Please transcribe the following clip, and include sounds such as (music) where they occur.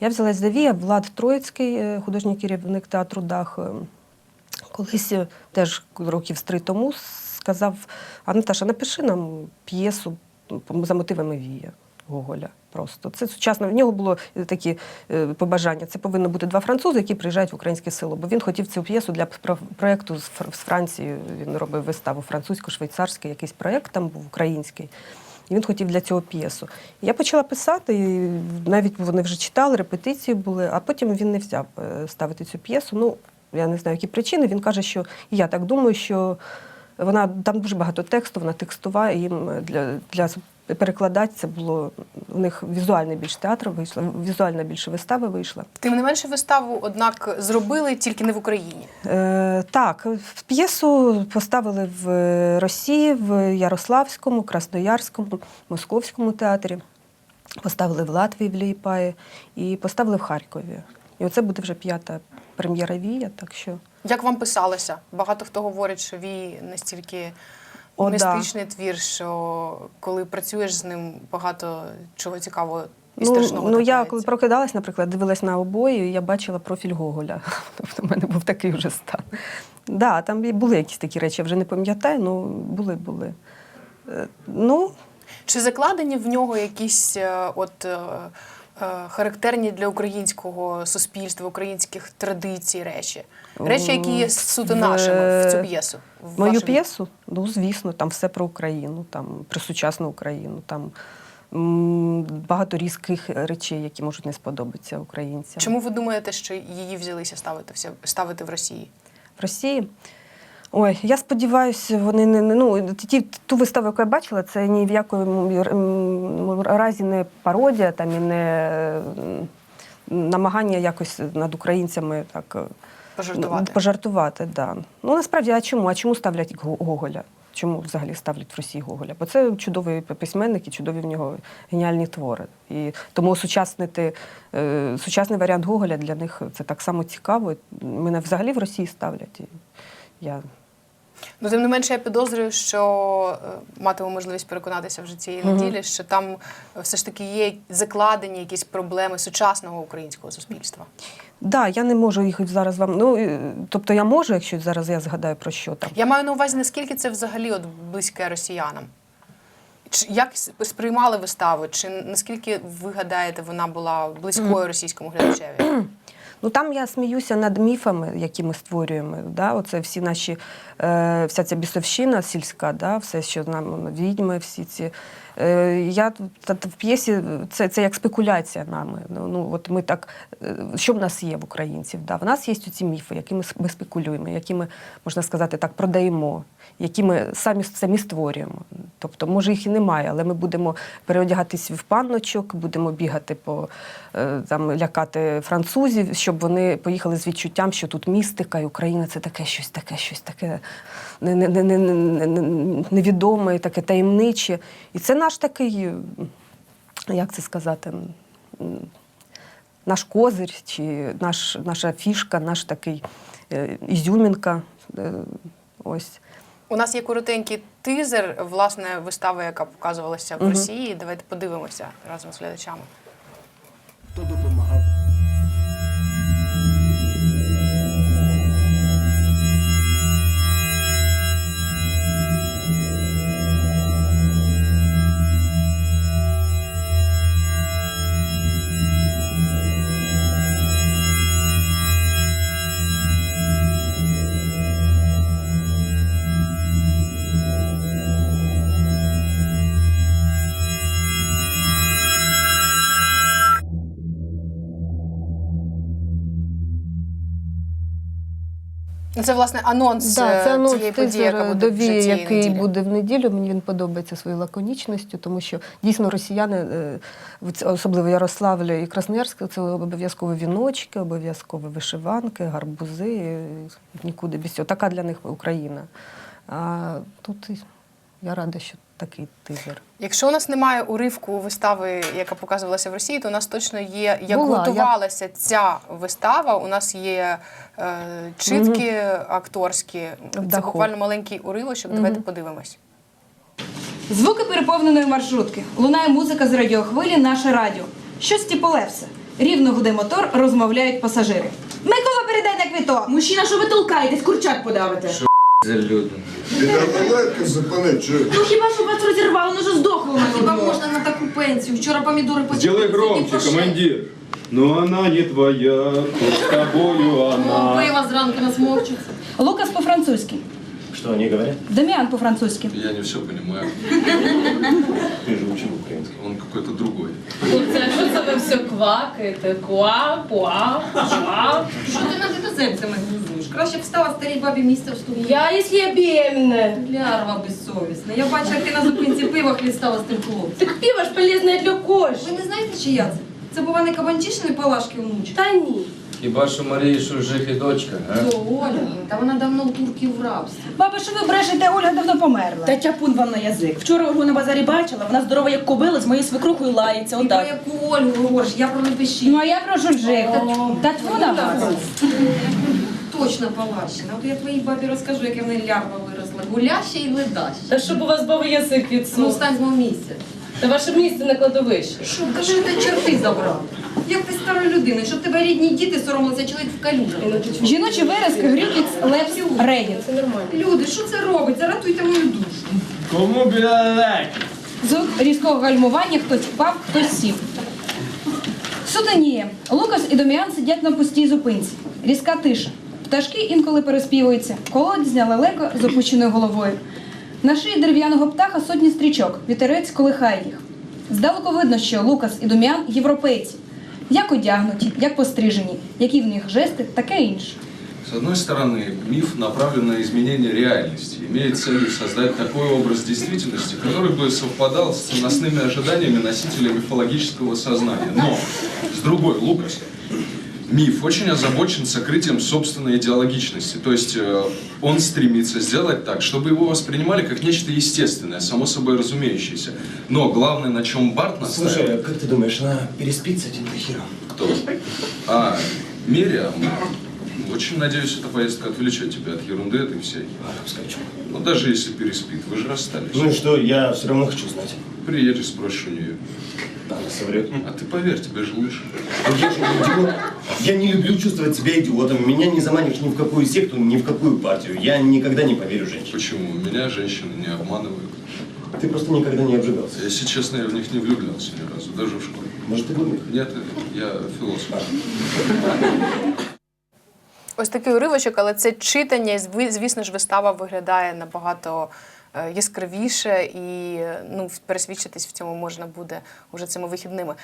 Я взялась за Вія, Влад Троїцький, е, художній керівник театру Дах. е, Колись е, теж років з три тому сказав: а Наташа, напиши нам п'єсу за мотивами Вія Гоголя. Просто це сучасно. В нього було е, такі побажання. Це повинно бути два французи, які приїжджають в українське село. Бо він хотів цю п'єсу для про- проекту з Фр- з Франції. Він робив виставу французько-швейцарський, якийсь проект там був український. І він хотів для цього п'єсу. Я почала писати, і навіть вони вже читали, репетиції були, а потім він не взяв е, ставити цю п'єсу. Ну, я не знаю, які причини. Він каже, що я так думаю, що вона там дуже багато тексту, вона текстова, і їм для, для перекладати це було у них візуальний більш театр вийшло, візуальна більше вистава вийшла. Тим не менше виставу, однак, зробили тільки не в Україні. Е, так, п'єсу поставили в Росії, в Ярославському, Красноярському, Московському театрі. Поставили в Латвії в Ліїпаї і поставили в Харкові. І оце буде вже п'ята прем'єра Вія, так що. Як вам писалося? Багато хто говорить, що вій настільки. Містичний твір, що коли працюєш з ним, багато чого цікавого і Ну, страшного. ну я коли прокидалась, наприклад, дивилась на обої, і я бачила профіль Гоголя. (laughs) Тобто в мене був такий вже стан. Да, там були якісь такі речі, я вже не пам'ятаю, ну були, були. Е, Ну, Чи закладені в нього якісь е, от е, характерні для українського суспільства, українських традицій речі? Речі, які є суто нашими в цю п'єсу. в Мою вашу п'єсу? Ну, звісно, там все про Україну, там про сучасну Україну, там багато різких речей, які можуть не сподобатися українцям. Чому ви думаєте, що її взялися ставити ставити в Росії? В Росії? Ой, я сподіваюся, вони не не- ну ті, ту виставу, яку я бачила, це ні в якому разі не пародія, там і не намагання якось над українцями так е, Пожартувати. Пожартувати, да. Ну насправді, а чому? А чому ставлять Гоголя? Чому взагалі ставлять в Росії Гоголя? Бо це чудовий письменник і чудові в нього геніальні твори. І тому осучаснити е, сучасний варіант Гоголя для них це так само цікаво. Мене взагалі в Росії ставлять. І я Ну, тим не менше, я підозрюю, що е, матиму можливість переконатися вже цієї Мгм. неділі, що там е, все ж таки є закладені якісь проблеми сучасного українського суспільства. да, я не можу їх зараз вам. Ну тобто я можу, якщо зараз я згадаю про що там. Я маю на увазі, наскільки це взагалі от близьке росіянам. Чи як сприймали виставу? Чи наскільки ви гадаєте, вона була близькою російському глядачеві? (clears throat) Ну там я сміюся над міфами, які ми створюємо. Да? Оце всі наші, е, вся ця бісовщина сільська, да? все, що нам відьми, всі ці. Е, я в п'єсі це, це як спекуляція нами. Ну, ну от ми так, е, що в нас є в українців? Да? В нас є ці міфи, які ми, ми спекулюємо, які ми, можна сказати, так, продаємо, які ми самі самі створюємо. Тобто, може, їх і немає, але ми будемо переодягатись в панночок, будемо бігати по е, там лякати французів, щоб вони поїхали з відчуттям, що тут містика, і Україна це таке щось, таке, щось таке не- не- не- не- не- не- невідоме, таке таємниче. І це наш такий, як це сказати, наш козир, чи наш, наша фішка, наш такий е, ізюмінка. Е, ось. У нас є коротенький тизер, власне, вистави, яка показувалася в. Росії. Давайте подивимося разом з глядачами. Це власне анонс, Да, це е, анонс цієї події, яка буде «Дові», цієї який неділі. буде в неділю. Мені він подобається своєю лаконічністю, тому що дійсно росіяни, е, в особливо Ярославля і Красноярськ, це обов'язково віночки, обов'язково вишиванки, гарбузи, нікуди без цього. Така для них Україна. А тут я рада, що такий тизер. Якщо у нас немає уривку вистави, яка показувалася в Росії, то у нас точно є, як Була, готувалася ця вистава. У нас є е, читки акторські. Це даху. буквально маленький уривочок. Давайте подивимось. Звуки переповненої маршрутки. Лунає музика з радіохвилі Наше радіо. Щось Лепса. Рівно гуде мотор, розмовляють пасажири. Микола, передай на квиток. Мужчина, що ви толкаєтесь, курчат подавите? за люди. Підрабанайка зупини, чуєш? Ну хіба що вас розірвало, ну ж здохло мене. Хіба можна на таку пенсію? Вчора помідори почали. Сделай громче, командир. Но она не твоя, тут с тобою О, она. пиво зранку насмовчиться. Лукас по-французьки. Что они говорят? Даміан по-французьки. Я не все понимаю. Ты же учил украинский. Он какой-то другой. Все квакаєте? Куа, пуа, жа. Що ти над іноземцями глузуєш? Краще б стала старій бабі місце в студії. Я, якщо я беременна. Лярва безсовісна. Я бачу, як ти на зупинці пива хлістала з тим хлопцем. Так пиво ж полезне для кожи. Ви не знаєте, чия це? Це бува не кабанчишини палашки внучі? Та ні. Хіба що Марія, що жих і дочка, а? То Оля, та вона давно у турків в рабстві. Баба, що ви брешете, Ольга давно померла. Та тяпун вам на язик. Вчора Ольгу на базарі бачила, вона здорова як кобила, з моєю свекрухою лається, Ти про отак. яку Ольгу говориш? Я про лепеші. Ну а я прошу Жик. Та тьфу на вас. Точно палащина. От я твоїй бабі розкажу, яке в неї лярва виросла. Гуляще і ледаще. Та щоб у вас бав язик Ну, відсунув. встань з мого місця. Та ваше місце на кладовищі. Що, кажи, ти чорти забрав? Як ти стара людина, щоб тебе рідні діти соромилися, чоловік в калюжах. Жіночі виразки Грюкіц Лепс Регіт. Це. Люди, що це робить? Заратуйте мою душу. Кому біля Звук різкого гальмування хтось впав, хтось сів. Сутеніє. Лукас і Доміан сидять на пустій зупинці. Різка тиша. Пташки інколи переспівуються. Колодязня лелеко з опущеною головою. На шиї дерев'яного птаха сотні стрічок. Вітерець колихає їх. Здалеку видно, що Лукас і Доміан європейці. Як одягнуті, як пострижені, які в них жести, таке інше. С одной стороны, миф направлен на изменение реальности, имеет целью создать такой образ действительности, который бы совпадал с ценностными ожиданиями носителя мифологического сознания. Но, с другой, Лукас, миф очень озабочен сокрытием собственной идеологичности. То есть э, он стремится сделать так, чтобы его воспринимали как нечто естественное, само собой разумеющееся. Но главное, на чем Барт настаивает... Слушай, а как ты думаешь, она переспит с этим Тахиром? Кто? А, Мириам. Очень надеюсь, эта поездка отвлечет тебя от ерунды этой. Арабская чума. Ну, даже если переспит, вы же расстались. Ну и что, я все равно хочу знать. Приедешь, спросишь у нее. Она соврет. А ты поверь, тебе же лучше. Ну, Я же не идиот. Я не люблю чувствовать себя идиотом. Меня не заманишь ни в какую секту, ни в какую партию. Я никогда не поверю женщине. Почему? Меня женщины не обманывают. Ты просто никогда не обжигался. Если честно, я в них не влюблялся ни разу, даже в школе. Может, ты глупый? Нет, я философ. Ось такий уривочок, але це читання, і зви- звісно ж, вистава виглядає набагато е, яскравіше і е, ну, пересвідчитись в цьому можна буде уже цими вихідними.